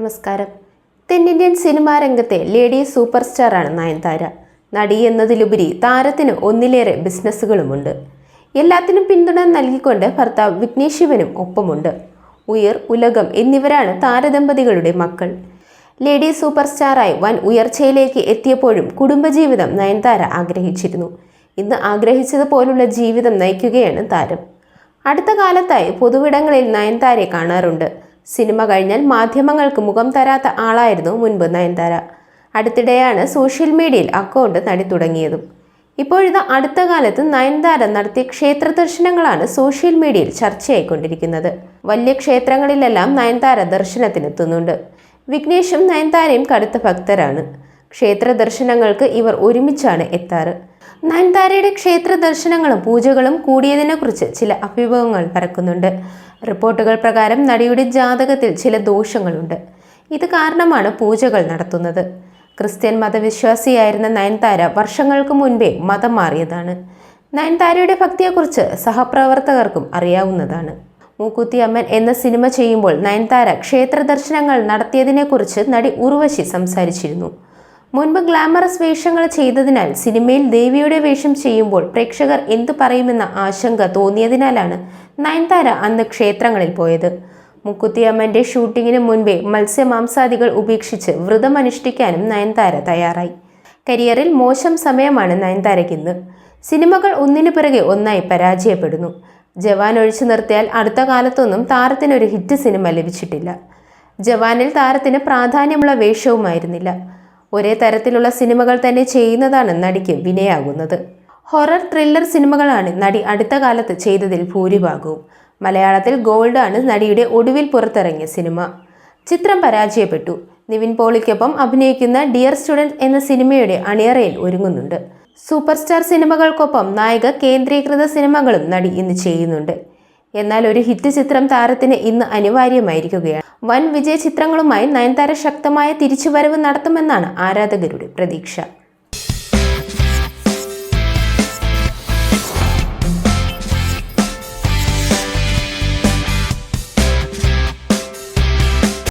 നമസ്കാരം. തെന്നിന്ത്യൻ സിനിമാ രംഗത്തെ ലേഡി സൂപ്പർ സ്റ്റാറാണ് നയൻതാര. നടി എന്നതിലുപരി താരത്തിന് ഒന്നിലേറെ ബിസിനസ്സുകളുമുണ്ട്. എല്ലാത്തിനും പിന്തുണ നൽകിക്കൊണ്ട് ഭർത്താവ് വിഘ്നേഷ് ശിവനും ഒപ്പമുണ്ട്. ഉയർ ഉലകം എന്നിവരാണ് താരദമ്പതികളുടെ മക്കൾ. ലേഡി സൂപ്പർ സ്റ്റാറായി വൻ ഉയർച്ചയിലേക്ക് എത്തിയപ്പോഴും കുടുംബജീവിതം നയൻതാര ആഗ്രഹിച്ചിരുന്നു. ഇന്ന് ആഗ്രഹിച്ചതുപോലുള്ള ജീവിതം നയിക്കുകയാണ് താരം. അടുത്ത കാലത്തായി പൊതുവിടങ്ങളിൽ നയൻതാരെ കാണാറുണ്ട്. സിനിമ കഴിഞ്ഞാൽ മാധ്യമങ്ങൾക്ക് മുഖം തരാത്ത ആളായിരുന്നു മുൻപ് നയൻതാര. അടുത്തിടെയാണ് സോഷ്യൽ മീഡിയയിൽ അക്കൗണ്ട് നടി തുടങ്ങിയതും. ഇപ്പോഴിത് അടുത്ത കാലത്ത് നയൻതാര നടത്തിയ ക്ഷേത്ര ദർശനങ്ങളാണ് സോഷ്യൽ മീഡിയയിൽ ചർച്ചയായിക്കൊണ്ടിരിക്കുന്നത്. വലിയ ക്ഷേത്രങ്ങളിലെല്ലാം നയൻതാര ദർശനത്തിനെത്തുന്നുണ്ട് വിഘ്നേഷും നയൻതാരയും കടുത്ത ഭക്തരാണ്. ക്ഷേത്ര ദർശനങ്ങൾക്ക് ഇവർ ഒരുമിച്ചാണ് എത്താറ്. നയൻതാരയുടെ ക്ഷേത്ര ദർശനങ്ങളും പൂജകളും കൂടിയതിനെക്കുറിച്ച് ചില അഭ്യൂഹങ്ങൾ പരക്കുന്നുണ്ട്. റിപ്പോർട്ടുകൾ പ്രകാരം നടിയുടെ ജാതകത്തിൽ ചില ദോഷങ്ങളുണ്ട്. ഇത് കാരണമാണ് പൂജകൾ നടത്തുന്നത്. ക്രിസ്ത്യൻ മതവിശ്വാസിയായിരുന്ന നയൻതാര വർഷങ്ങൾക്ക് മുൻപേ മതം മാറിയതാണ്. നയൻതാരയുടെ ഭക്തിയെക്കുറിച്ച് സഹപ്രവർത്തകർക്കും അറിയാവുന്നതാണ്. മൂക്കുത്തി അമ്മൻ എന്ന സിനിമ ചെയ്യുമ്പോൾ നയൻതാര ക്ഷേത്ര ദർശനങ്ങൾ നടത്തിയതിനെക്കുറിച്ച് നടി ഉർവശി സംസാരിച്ചിരുന്നു. മുൻപ് ഗ്ലാമറസ് വേഷങ്ങൾ ചെയ്തതിനാൽ സിനിമയിൽ ദേവിയുടെ വേഷം ചെയ്യുമ്പോൾ പ്രേക്ഷകർ എന്തു പറയുമെന്ന ആശങ്ക തോന്നിയതിനാലാണ് നയൻതാര അന്ന് ക്ഷേത്രങ്ങളിൽ പോയത്. മുക്കുത്തിയമ്മന്റെ ഷൂട്ടിങ്ങിന് മുൻപേ മത്സ്യമാംസാദികൾ ഉപേക്ഷിച്ച് വ്രതം അനുഷ്ഠിക്കാനും നയൻതാര തയ്യാറായി. കരിയറിൽ മോശം സമയമാണ് നയൻതാരയ്ക്കിന്ന് സിനിമകൾ ഒന്നിനു പിറകെ ഒന്നായി പരാജയപ്പെടുന്നു. ജവാൻ ഒഴിച്ചു നിർത്തിയാൽ അടുത്ത കാലത്തൊന്നും താരത്തിനൊരു ഹിറ്റ് സിനിമ ലഭിച്ചിട്ടില്ല. ജവാനിൽ താരത്തിന് പ്രാധാന്യമുള്ള വേഷവുമായിരുന്നില്ല. ഒരേ തരത്തിലുള്ള സിനിമകൾ തന്നെ ചെയ്യുന്നതാണ് നടിക്ക് വിനയാകുന്നത്. ഹൊറർ ത്രില്ലർ സിനിമകളാണ് നടി അടുത്ത കാലത്ത് ചെയ്തതിൽ ഭൂരിഭാഗവും. മലയാളത്തിൽ ഗോൾഡാണ് നടിയുടെ ഒടുവിൽ പുറത്തിറങ്ങിയ സിനിമ. ചിത്രം പരാജയപ്പെട്ടു. നിവിൻ പോളിക്കൊപ്പം അഭിനയിക്കുന്ന ഡിയർ സ്റ്റുഡന്റ് എന്ന സിനിമയുടെ അണിയറയിൽ ഒരുങ്ങുന്നുണ്ട്. സൂപ്പർ സ്റ്റാർ സിനിമകൾക്കൊപ്പം നായിക കേന്ദ്രീകൃത സിനിമകളും നടി ഇന്ന് ചെയ്യുന്നുണ്ട്. എന്നാൽ ഒരു ഹിറ്റ് ചിത്രം താരത്തിന് ഇന്ന് അനിവാര്യമായിരിക്കുകയാണ്. വൻ വിജയ ചിത്രങ്ങളുമായി നയൻതാര ശക്തമായ തിരിച്ചുവരവ് നടത്തുമെന്നാണ് ആരാധകരുടെ പ്രതീക്ഷ.